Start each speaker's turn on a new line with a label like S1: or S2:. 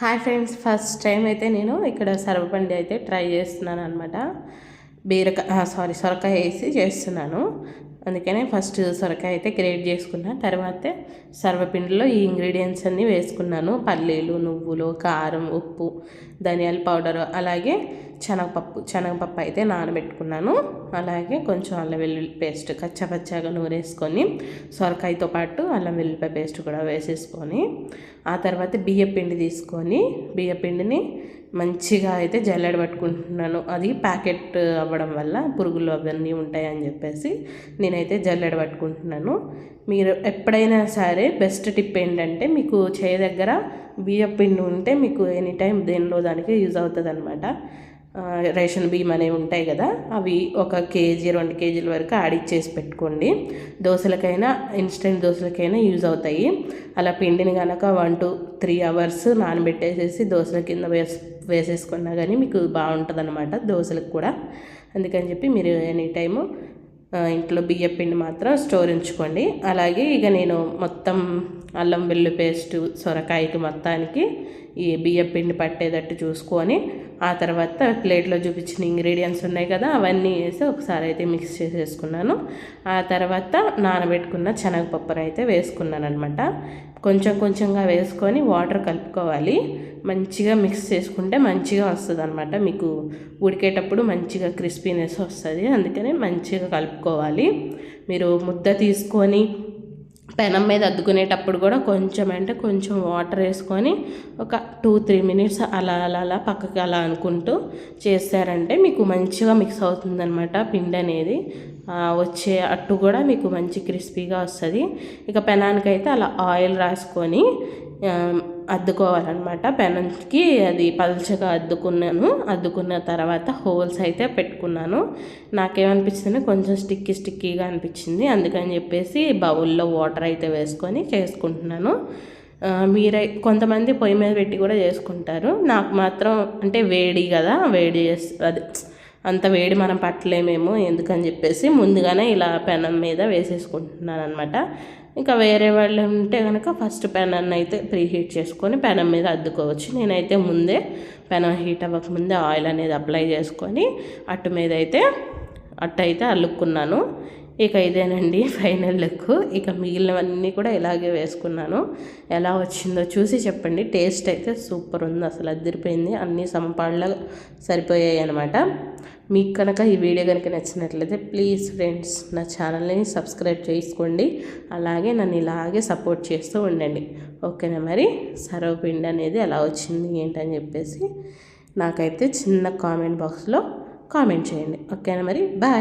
S1: Hi friends first time అయితే నేను ఇక్కడ సర్వపండి అయితే ట్రై చేస్తున్నాను అనమాట బీరకాయ సారీ సొరకాయ వేసి చేస్తున్నాను. అందుకనే ఫస్ట్ సొరకాయ అయితే గ్రేట్ చేసుకున్నా. తర్వాత సర్వపిండిలో ఈ ఇంగ్రీడియంట్స్ అన్నీ వేసుకున్నాను. పల్లీలు నువ్వులు కారం ఉప్పు ధనియాల పౌడరు అలాగే శనగపప్పు శనగపప్పు అయితే నానబెట్టుకున్నాను. అలాగే కొంచెం అల్లం వెల్లుల్లి పేస్ట్ కచ్చపచ్చగా నూరేసుకొని సొరకాయతో పాటు అల్లం వెల్లుల్లిపాయ పేస్ట్ కూడా వేసేసుకొని ఆ తర్వాత బియ్య పిండి తీసుకొని బియ్య పిండిని మంచిగా అయితే జల్లెడ పట్టుకుంటున్నాను. అది ప్యాకెట్ అవ్వడం వల్ల పురుగులు అవన్నీ ఉంటాయని చెప్పేసి నేనైతే జల్లెడ పట్టుకుంటున్నాను. మీరు ఎప్పుడైనా సరే బెస్ట్ టిప్ ఏంటంటే మీకు చేయి దగ్గర బియ్యం పిండి ఉంటే మీకు ఎనీ టైం దేనిలో దానికి యూజ్ అవుతుంది అనమాట రేషన్ బియ్యం అనేవి ఉంటాయి కదా అవి ఒక కేజీ రెండు కేజీల వరకు ఆడిచ్చేసి పెట్టుకోండి. దోశలకైనా ఇన్స్టెంట్ దోశలకైనా యూజ్ అవుతాయి. అలా పిండిని కనుక వన్ టు త్రీ అవర్స్ నానబెట్టేసేసి దోశల కింద వేసి వేసేసుకున్నా కానీ మీకు బాగుంటుంది అనమాట దోశలకు కూడా. అందుకని చెప్పి మీరు ఎనీ టైము ఇంట్లో బియ్య పిండి మాత్రం స్టోర్ ఉంచుకోండి. అలాగే ఇక నేను మొత్తం అల్లం వెల్లు పేస్ట్ సొరకాయకి మొత్తానికి ఈ బియ్యం పిండి పట్టేటట్టు చూసుకొని ఆ తర్వాత ప్లేట్లో చూపించిన ఇంగ్రీడియంట్స్ ఉన్నాయి కదా అవన్నీ వేసి ఒకసారి అయితే మిక్స్ చేసేసుకున్నాను. ఆ తర్వాత నానబెట్టుకున్న శనగపప్పును అయితే వేసుకున్నాను అనమాట కొంచెం కొంచెంగా వేసుకొని వాటర్ కలుపుకోవాలి. మంచిగా మిక్స్ చేసుకుంటే మంచిగా వస్తుంది అనమాట మీకు ఉడికేటప్పుడు మంచిగా క్రిస్పీనెస్ వస్తుంది. అందుకని మంచిగా కలుపుకోవాలి. మీరు ముద్ద తీసుకొని పెనం మీద అద్దుకునేటప్పుడు కూడా కొంచెం అంటే కొంచెం వాటర్ వేసుకొని ఒక టూ త్రీ మినిట్స్ అలా అలా అలా పక్కకి అలా అనుకుంటూ చేస్తారంటే మీకు మంచిగా మిక్స్ అవుతుందన్నమాట పిండి అనేది. వచ్చే అట్టు కూడా మీకు మంచి క్రిస్పీగా వస్తుంది. ఇక పెనానికైతే అలా ఆయిల్ రాసుకొని అద్దుకోవాలన్నమాట. పెనంకి అది పల్చగా అద్దుకున్నాను. అద్దుకున్న తర్వాత హోల్స్ అయితే పెట్టుకున్నాను. నాకేమనిపించింది కొంచెం స్టిక్కీ స్టిక్కీగా అనిపించింది. అందుకని చెప్పేసి బౌల్లో వాటర్ అయితే వేసుకొని చేసుకుంటున్నాను. మీరై కొంతమంది పొయ్యి మీద పెట్టి కూడా చేసుకుంటారు. నాకు మాత్రం అంటే వేడి కదా వేడి చేసి అది అంత వేడి మనం పట్టలేమేమో ఎందుకని చెప్పేసి ముందుగానే ఇలా పెనం మీద వేసేసుకుంటున్నాను అనమాట ఇంకా వేరే వాళ్ళు ఉంటే కనుక ఫస్ట్ పెనాన్ని అయితే ప్రీ హీట్ చేసుకొని పెనం మీద అద్దుకోవచ్చు. నేనైతే ముందే పెనం హీట్ అవ్వకముందే ఆయిల్ అనేది అప్లై చేసుకొని అట్టు మీద అయితే అట్టు అయితే అల్లుకున్నాను. ఇక ఇదేనండి ఫైనల్ లుక్. ఇక మిగిలినవన్నీ కూడా ఇలాగే వేసుకున్నాను. ఎలా వచ్చిందో చూసి చెప్పండి. టేస్ట్ అయితే సూపర్ ఉంది. అసలు అదిరిపోయింది. అన్నీ సమపాళ్ళ సరిపోయాయి అనమాట మీకు కనుక ఈ వీడియో కనుక నచ్చినట్లయితే ప్లీజ్ ఫ్రెండ్స్ నా ఛానల్ని సబ్స్క్రైబ్ చేసుకోండి. అలాగే నన్ను ఇలాగే సపోర్ట్ చేస్తూ ఉండండి. ఓకేనా మరి? సర్వపిండి అనేది ఎలా వచ్చింది ఏంటని చెప్పేసి నాకైతే చిన్న కామెంట్ బాక్స్లో కామెంట్ చేయండి. ఓకేనా మరి? బాయ్.